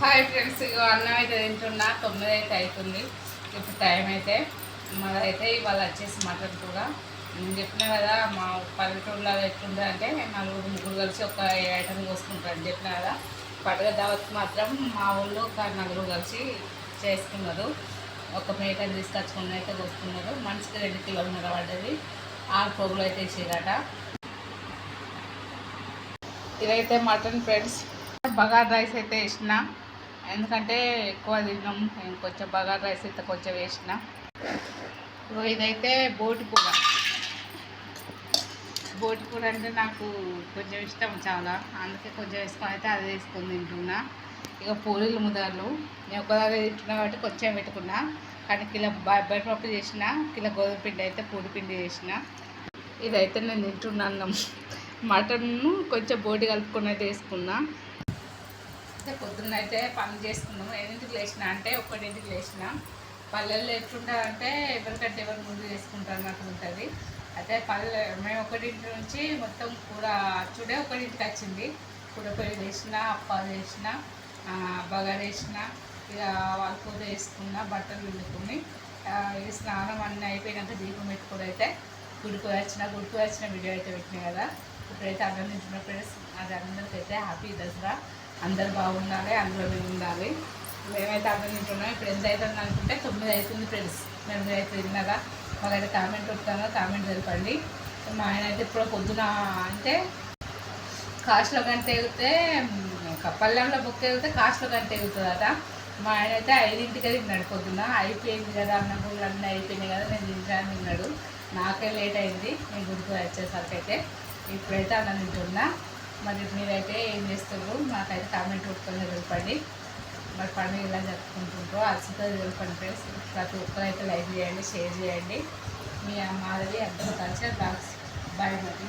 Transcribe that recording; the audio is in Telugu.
హాయ్ ఫ్రెండ్స్ ఇగో అన్నం అయితే తింటున్నా తొమ్మిది అయితే అవుతుంది ఇప్పుడు టైం అయితే. మాదైతే ఇవాళ వచ్చేసి మటన్ కూడా నేను చెప్పిన కదా మా పల్లెటూరులో ఎట్లుంటుంది అంటే నలుగురు ముగ్గురు కలిసి ఒక ఐటమ్ కోసుకుంటారు చెప్పిన కదా. పడగ దావత్ మాత్రం మా ఊళ్ళో ఒక నలుగురు కలిసి చేసుకున్నారు. ఒక మేకని తీసుకొచ్చుకుని అయితే కోసుకున్నారు. మనిషికి రెండు కిలోమీటర్ పడ్డది ఆరు పోగులు అయితే వేసేదట ఇదైతే మటన్ ఫ్రెండ్స్. బగార్ రైస్ అయితే వేసిన. ఎందుకంటే ఎక్కువ తిన్నాం. కొంచెం బగార్ రైస్ అయితే కొంచెం వేసిన. ఇదైతే బోటి కూర. బోటి కూర అంటే నాకు కొంచెం ఇష్టం చాలా. అందుకే కొంచెం వేసుకొని అయితే అది వేసుకొని తింటున్నా. ఇక పూరీలు ముదర్లు. నేను ఒకదాని తింటున్నా కాబట్టి కొంచెం పెట్టుకున్నా. కానీ కిలో బయటపప్పు చేసిన కిలో గోధుమ పిండి అయితే పూడి పిండి చేసిన. ఇదైతే నేను తింటున్నా అన్నం. మటన్ను కొంచెం బోటి కలుపుకొని అయితే వేసుకున్నా. అయితే పొద్దున్న అయితే పని చేసుకున్నాము. ఎన్నింటికి లేచిన అంటే ఒకటింటికి లేచిన. పల్లెల్లో ఎట్లుంటారంటే ఎవరికంటే ఎవరు ముందు చేసుకుంటారు అన్నట్టు ఉంటుంది. అయితే పల్లె మేము ఒకటింటి నుంచి మొత్తం కూర చూడే ఒకటింటికి వచ్చింది. కూర పొయ్యి చేసిన అప్పాలు చేసిన బగారు వేసిన ఇక వాళ్ళ వేసుకున్న బట్టలు పిండుకుని ఇది ఇక స్నానం అన్నీ అయిపోయినాక దీపం పెట్టుకుని అయితే గుడికి వచ్చిన గుడికి వచ్చిన వీడియో అయితే పెట్టినాయి కదా. ఇప్పుడైతే అన్నం తింటున్న ఫ్రెండ్స్ అది అందరికైతే హ్యాపీ దసరా. అందరు బాగుండాలి అందరూ మేము ఉండాలి. మేమైతే అన్నం తింటున్నాం ఇప్పుడు ఎంత అవుతుంది అనుకుంటే తొమ్మిది అవుతుంది ఫ్రెండ్స్. మేము అయితే తిన్నారా మాకైతే కామెంట్ వస్తానో కామెంట్ తెలపండి మా ఆయన అయితే ఇప్పుడు పొద్దున అంటే కాస్ట్లో గంట ఎగితే పల్లెంలో బుక్ ఎగితే కాస్ట్లో గంట ఎగుతుందట మా ఆయన అయితే ఐదింటికే తిన్నాడు పొద్దున. అయిపోయింది కదా అన్న కూడా అన్నీ అయిపోయినాయి కదా నేను తింటాను తిన్నాడు. నాకే లేట్ అయింది. నేను గుడికి వచ్చేసరికి అయితే ఇప్పుడైతే అన్నం తింటున్నా. మరి మీరైతే ఏం చేస్తారు మాకైతే కామెంట్ కొట్టుకొని తెలపండి మరి పండుగ ఇలా జరుపుకుంటుంటారో అలసితో తెలపండి ఫ్రెండ్స్ ప్రతి ఒక్కరైతే లైక్ చేయండి షేర్ చేయండి. మీ మాధవి అర్థం కలిసి బ్లాగ్స్ బాయ్ మరి